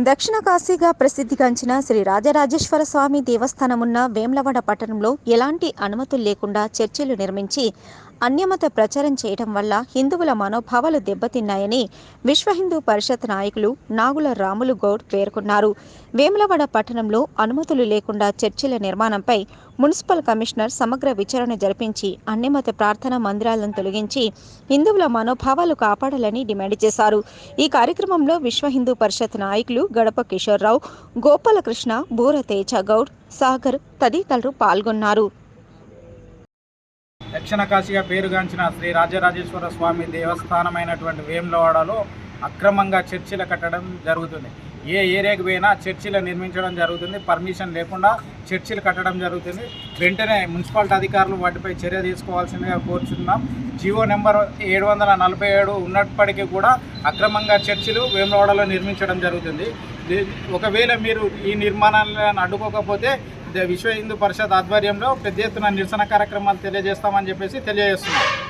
దక్షిణ కాశీగా ప్రసిద్ధిగాంచిన శ్రీ రాజరాజేశ్వర స్వామి దేవస్థానమున్న వేమ్లవాడ పట్టణంలో ఎలాంటి అనుమతులు లేకుండా చర్చిలు నిర్మించి అన్యమత ప్రచారం చేయటం వల్ల హిందువుల మనోభావాలు దెబ్బతిన్నాయని విశ్వ హిందూ పరిషత్ నాయకులు నాగుల రాములు గౌడ్ పేర్కొన్నారు. వేములవాడ పట్టణంలో అనుమతులు లేకుండా చర్చిల నిర్మాణంపై మున్సిపల్ కమిషనర్ సమగ్ర విచారణ జరిపించి అన్యమత ప్రార్థనా మందిరాలను తొలగించి హిందువుల మనోభావాలు కాపాడాలని డిమాండ్ చేశారు. ఈ కార్యక్రమంలో విశ్వ హిందూ పరిషత్ నాయకులు గడప కిషోర్రావు గోపాలకృష్ణ బూర తేజ గౌడ్ సాగర్ తదితరులు పాల్గొన్నారు. దక్షిణ కాశీగా పేరుగాంచిన శ్రీ రాజరాజేశ్వర స్వామి దేవస్థానమైనటువంటి వేములవాడలో అక్రమంగా చర్చిలు కట్టడం జరుగుతుంది. ఏ ఏరియాకి పోయినా చర్చిలు నిర్మించడం జరుగుతుంది. పర్మిషన్ లేకుండా చర్చిలు కట్టడం జరుగుతుంది. వెంటనే మున్సిపాలిటీ అధికారులు వాటిపై చర్య తీసుకోవాల్సిందిగా కోరుచున్నాం. జియో నెంబర్ ఏడు వందల నలభై ఏడు ఉన్నప్పటికీ కూడా అక్రమంగా చర్చిలు వేములవాడలో నిర్మించడం జరుగుతుంది. ఒకవేళ మీరు ఈ నిర్మాణాలను అడ్డుకోకపోతే ద- విశ్వ హిందూ పరిషత్ ఆధ్వర్యంలో పెద్ద ఎత్తున నిరసన కార్యక్రమాలు తెలియజేస్తామని చెప్పేసి తెలియజేస్తున్నాం.